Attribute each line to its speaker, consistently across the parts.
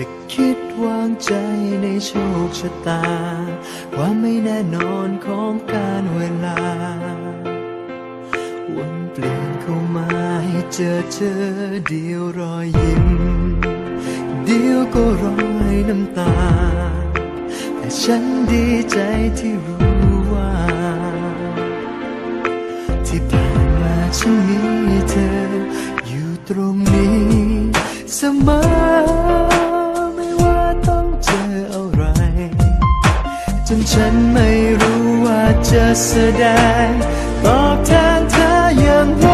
Speaker 1: จะคิดวางใจในโชคชะตา ความไม่แน่นอนของการเวลา วันเปลี่ยนเข้ามาให้เจอเจอเดียวรอยยิ้ม เดียวก็รอยน้ำตา แต่ฉันดีใจที่รู้ว่า ที่ผ่านมาฉันมีเธอ อยู่ตรงนี้เสมอ ฉันไม่รู้ว่าจะแสดงตอบแทนเธออย่างไร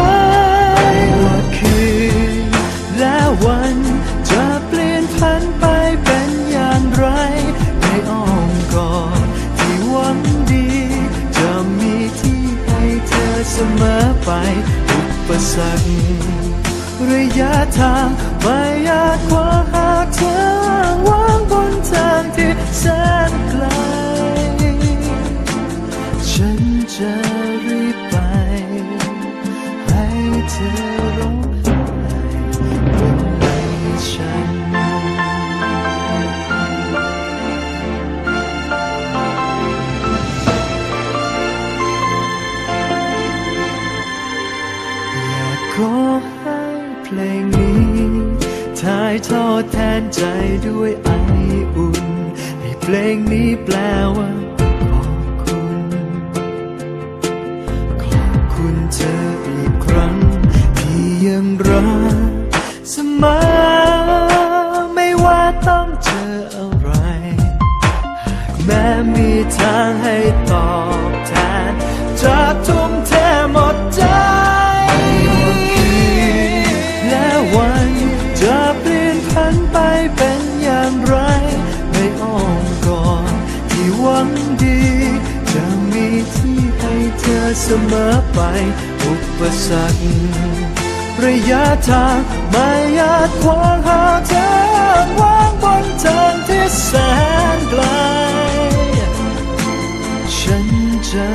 Speaker 1: ว่าคืนและวันจะเปลี่ยนพันไปเป็นอย่างไรในอ้อมกอดที่หวังดี จะมีที่ให้เธอเสมอไปอุปสรรคระยะทางไม่ยากกว่าหากเธอวางบนทางที่แสน ทอดแทนใจด้วยไออุ่น ให้เพลงนี้แปลว่า ขอบคุณ ขอบคุณเธออีกครั้ง ที่ยังรักเสมอ ไม่ว่าต้องเจออะไรแม้มีทางให้ตอบแทนจะทุ่มเทหมดใจ เธอเสมอไปอุปสรรคระยะทางไม่ยากขวางหาเธอวางบนทางที่แสนไกล ฉันจะ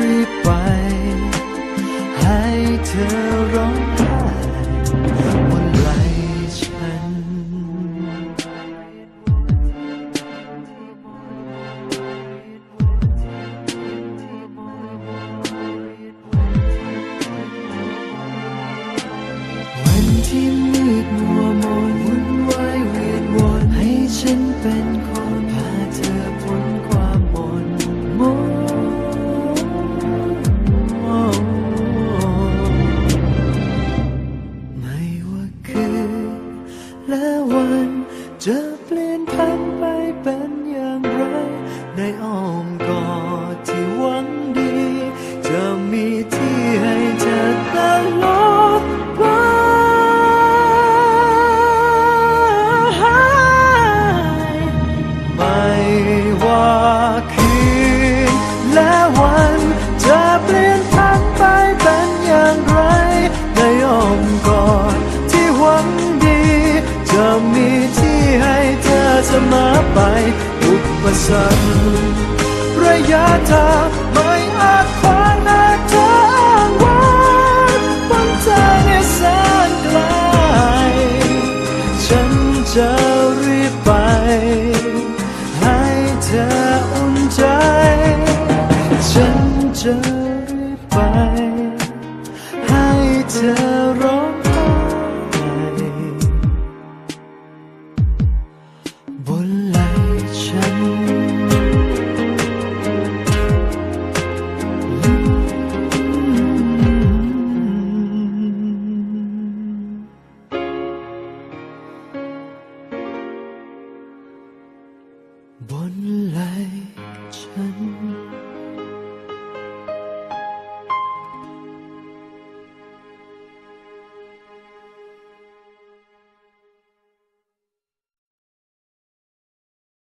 Speaker 1: รีบไป ให้เธอร้อง ทันไปเป็นอย่างไร ในอ้อมกอดที่หวังดี จะมีที่ให้เธอตลอดไปไม่ว่าคืนและวันจะเปลี่ยนพันไปเป็นอย่างไร ในอ้อมกอดที่หวังดี จะมี มอไปอุปสรรคระยะทางไม่อาจคว้ 本来。